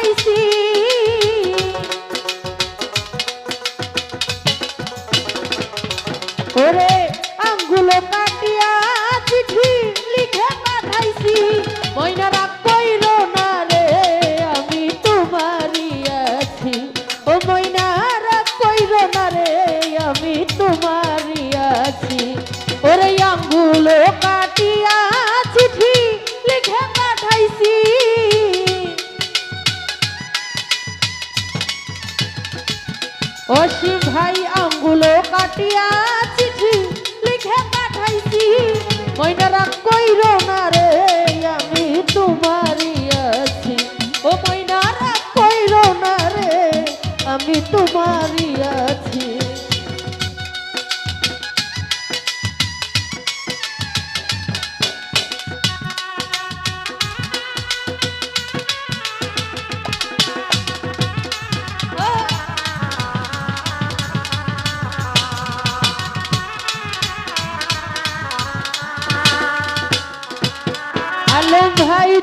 পাইছি কাটিয়া চিঠি লিখে পাঠাইছি। মইনা রাখ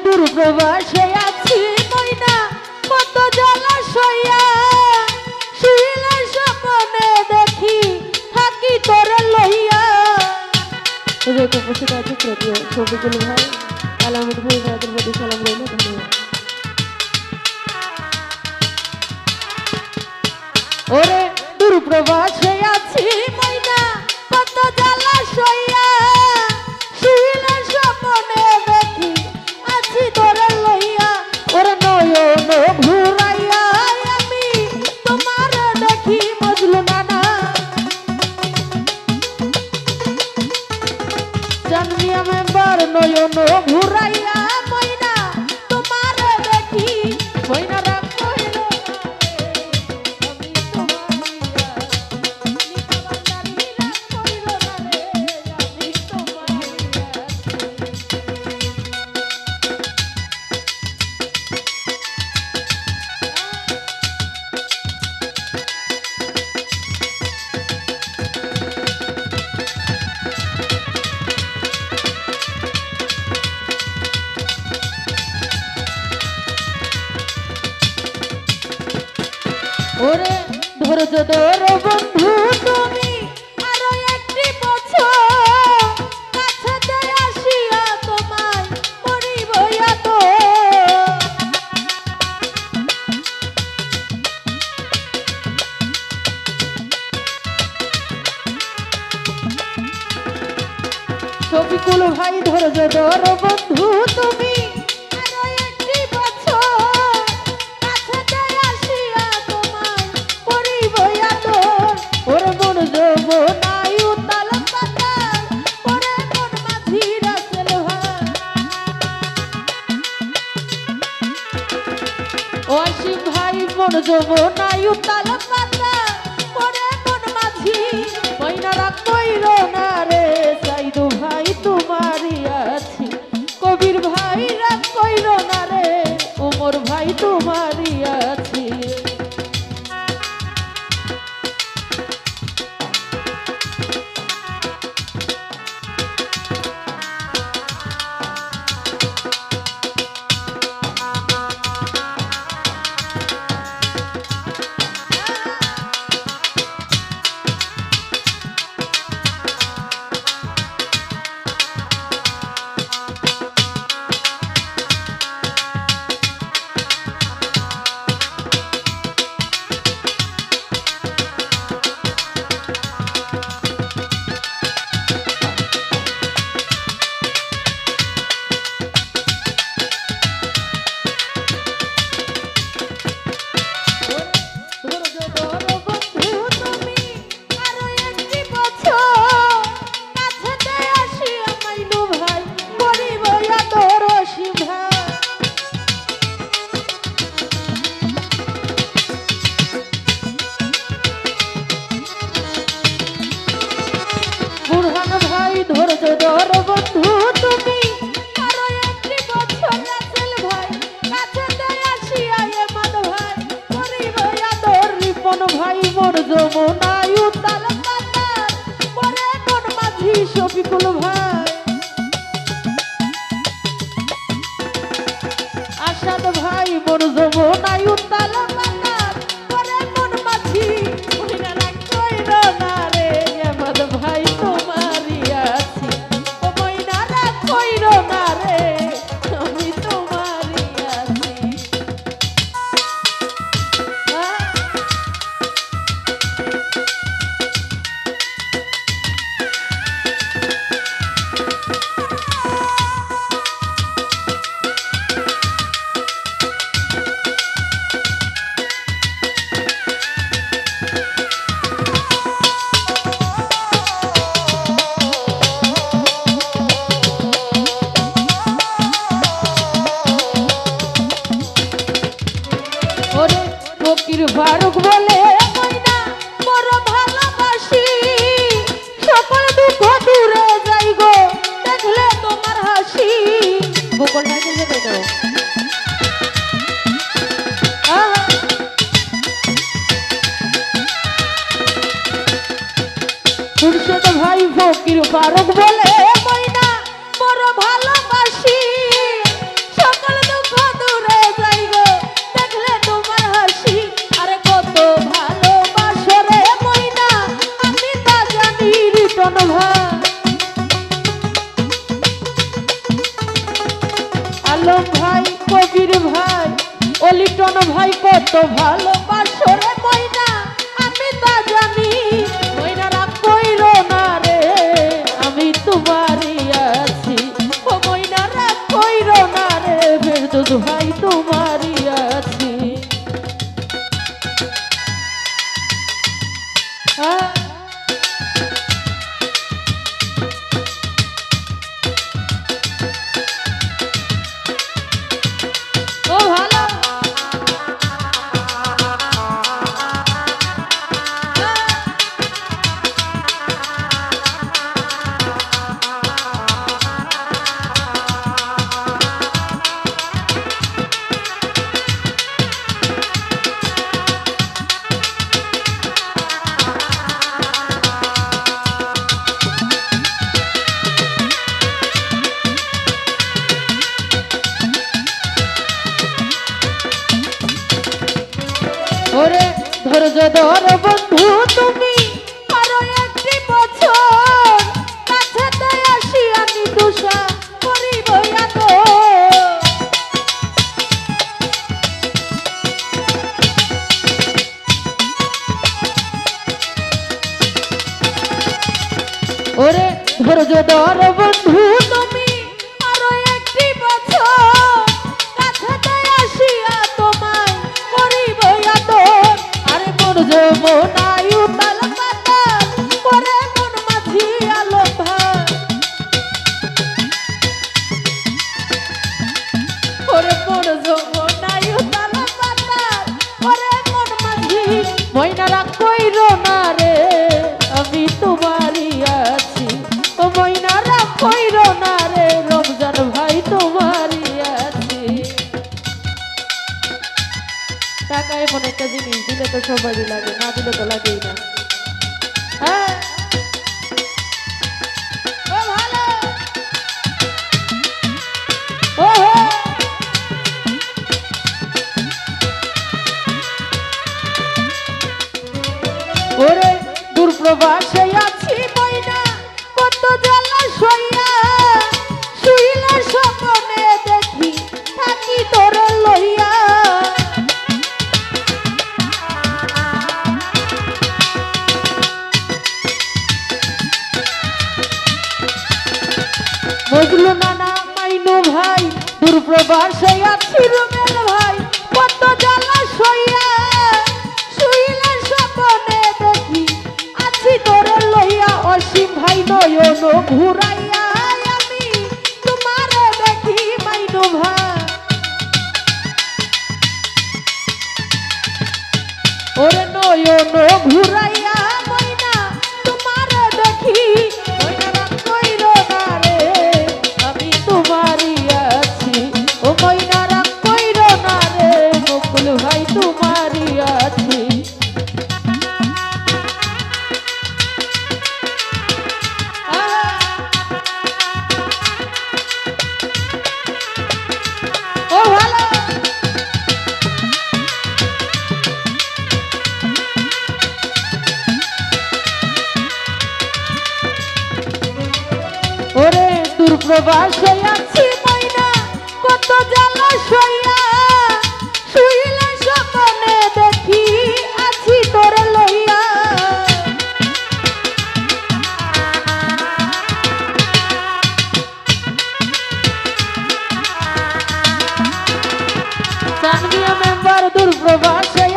দূরপ্রবাসে আছি ময়না, কত জলাশয়া। শুইলে স্বপ্নে দেখি, থাকি তোর লইয়া। রেখে বসে আছে প্রতি ছবিগুলো ভাই কালামত ভাই। মোর ভাই তোমারিয়া যমুনায় তাল পরে মাঝি শফিকুল ভাই খুরশেদ ভাই ফকির ফারুক বলে ময়না, বড় ভালোবাসি। সকল দুঃখ দূরে যাই গো, দেখলে তোমার হাসি। আরে কত ভালোবাসো রে ময়না, আমি তা জানি রিটন ভাই। আলম ভাই কবির ভাই অলিটন ভাই কত ভালোবাসো রে ধৈর্য ধর বন্ধু তুমি, আরও একটি বছর কাছেতে আসি আমি তুষা ওরে ধৈর্য ধর বন্ধু তুমি যমনায় তো সবারই লাগে না দিলে তো লাগেই না। বুঝলো না না মাইনু ভাই, দূরপ্রবাসে আছি রুমেল ভাই। কত জ্বালা সইয়া শুইলে স্বপ্নে দেখি, আছি তোরে লইয়া অসীম ভাই নয়ন ঘুরাইয়া আমি দেখি মাইনু ভাই। ওরে নয়ন ঘুরাইয়া দূরপ্রবাসে আছি ময়না, কত জ্বালা সইয়া শুইলে স্বপ্নে দেখি আছি তোরে লইয়া। সানভিয়া মেম্বার দূরপ্রবাসে আছি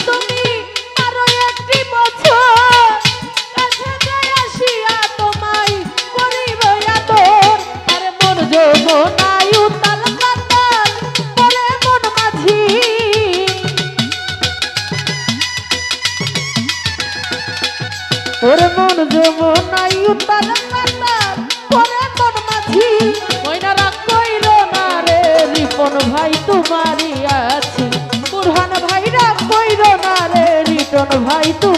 ভাই তো